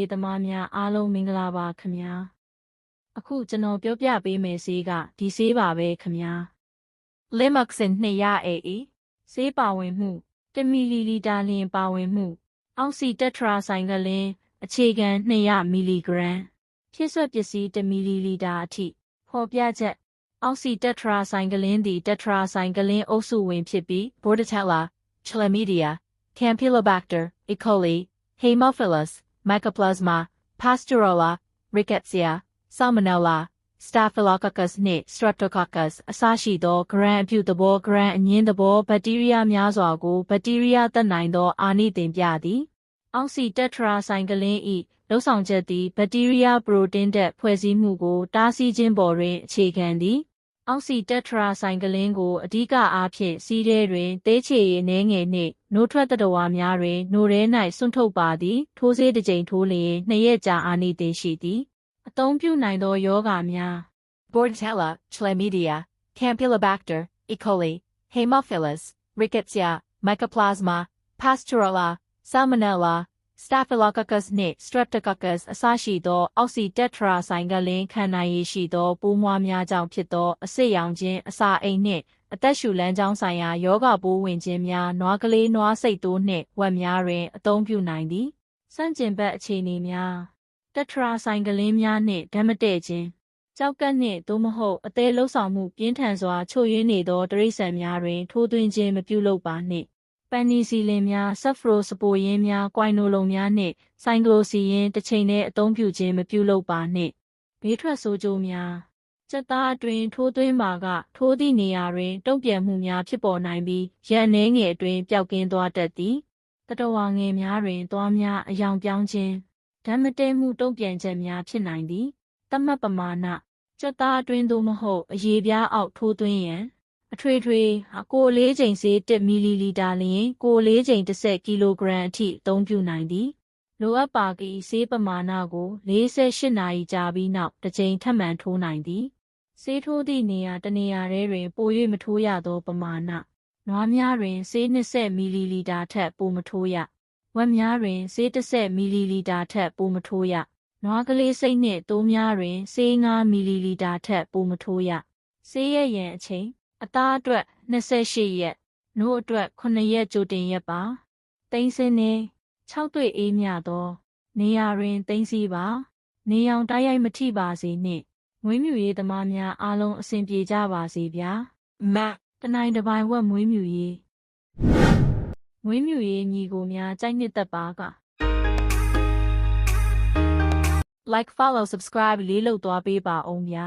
ရေးသမားများအားလုံးမင်္ဂလာပါခင်ဗျာအခုကျွန်တော်ပြောပြပေးမယ်ဆေးကဒီဆေးပါပဲခင်ဗျာ Limoxin 200 AE ဆေးပါဝင်မှု1မီလီလီတာလျင်ပါဝင်မှု အောက်ဆီတက်ထရာဆိုင်ကလင်းအခြေခံ200မီလီဂရမ်ဖြစ်ဆွက်ပစ္စည်း1မီလီလီတာအထိဖော်ပြချက်အောက်ဆီတက်ထရာဆိုင်ကလင်းသည်တက်ထရာဆိုင်ကလင်းအုပ်စုဝင်ဖြစ်ပြီး Bordetella, Chlamydia, Campylobacter, E. coli, Haemophilus, Mycoplasma, Pasteurella, Rickettsia, Salmonella, Staphylococcus နှင့် Streptococcus အစရှိသောဂရန်အပြုသဘောဂရန်အငင်းသဘောဘက်တီးရီးယားများစွာကိုဘက်တီးရီးယားတက်နိုင်သော အာနိသင်ပြသည်အောက်ဆီတက်ထရာဆိုင်ကလင်း၏လှုပ်ဆောင်ချက်သည်ဘက်တီးရီးယားပရိုတင်းတက်ဖွဲ့စည်းမှုကိုတားဆီးခြင်းပေါ်တွင်အခြေခံသည် အောက်ဆီတက်ထရာဆိုင်ကလင်းကိုအဓိကအားဖြင့်စီးထဲတွင်သေးချေရည်နှဲငယ်နှင့်နိုးထွက်တတဝါများတွင်နိုရဲ၌စွန့်ထုတ်ပါသည် ထိုးဆေးတစ်ကြိမ်ထိုးလျင်နှစ်ရက်ကြာအာနိသင်ရှိသည်အသုံးပြုနိုင်သောယောဂများ Bordetella, Chlamydia, Campylobacter, E. coli, Haemophilus, Rickettsia, Mycoplasma, Pasteurella, Salmonella, Staphylococcus နှင့် Streptococcus အစရှိသောအောက်ဆီတက်ထရာဆိုင်ကလင်းခံနိုင်ရည်ရှိသောပိုးမွှားများကြောင့်ဖြစ်သောအဆိပ်ရောင်ခြင်းအစာအိမ်နှင့်အသက်ရှူလမ်းကြောင်းဆိုင်ရာယောဂပိုးဝင်ခြင်းများနွားကလေးနွားစိတ်တိုးနှင့်ဝက်များတွင်အသုံးပြုနိုင်သည်စန့်ကျင်ဘက်အခြေအနေများတက်ထရာဆိုင်ကလင်းများနှင့်ဓာတ်မတည့်ခြင်းကြောက်ကပ်နှင့်သို့မဟုတ်အသေးလှုပ်ဆောင်မှုပြင်းထန်စွာချို့ယွင်းနေသောတရိษံများတွင် ထိုးသွင်းခြင်းမပြုလုပ်ပါနှင့် ပန်နီစီလင်များဆက်ဖရိုစပိုရင်းများကွိုင်နိုလုံများနှင့်ဆိုင်ကလိုစီယင်းတစ်ချိန်တည်းအသုံးပြုခြင်းမပြုလုပ်ပါနှင့်ဘေးထွက်ဆိုးကျိုးများစက်သားအတွင်းထိုးသွင်းမှာကထိုးသည့်နေရာတွင်တုံ့ပြန်မှုများဖြစ်ပေါ်နိုင်ပြီးရန်အနေငယ်အတွင်းပျောက်ကင်းသွားတတ်သည်တတဝါငယ်များတွင်သွားများအယောင်ပြောင်းခြင်းဓာတ်မတည့်မှုတုံ့ပြန်ချက်များဖြစ်နိုင်သည်တတ်မှတ်ပမာဏစက်သားအတွင်းသို့မဟုတ်အရေပြားအောက်ထိုးသွင်းရန် အထွေထွေကိုလေးချိန်ဆေး1မီလီလီတာလျင်ကိုလေးချိန်10ကီလိုဂရမ်အထိအသုံးပြုနိုင်သည်လိုအပ်ပါကီဆေးပမာဏကို48နာရီကြာပြီးနောက်တစ်ကြိမ်ထပ်မံထိုးနိုင်သည်ဆေးထိုးသည့်နေရာတစ်နေရာထဲတွင်ပို၍မထိုးရသောပမာဏနွားများတွင်ဆေး20မီလီလီတာထက်ပိုမထိုးရဝက်များတွင်ဆေး10မီလီလီတာထက်ပိုမထိုးရနွားကလေးစိတ်နှင့်သိုးများတွင်ဆေး9မီလီလီတာထက်ပိုမထိုးရဆေးရရန်အချိန် အသားအတွက်28ရက်နို့အတွက်9ရက်ကြိုတင်ရက်ပါတိန်းစင်းနေ6တွေ့အေးမြသော နေရာတွင်တိန်းစီပါ နေရောင်တိုက်ရိုက်မထိပါစေနှင့်မွေးမြူရေးသမားများအားလုံးအဆင်ပြေကြပါစေဗျာ Mac, တနိုင်တစ်ပိုင်းဝက်မွေးမြူရေးမွေးမြူရေးညီကိုများကြိုက်နှစ်သက်ပါက like follow subscribe လေးလုပ်သွားပေးပါအောင်ဗျာ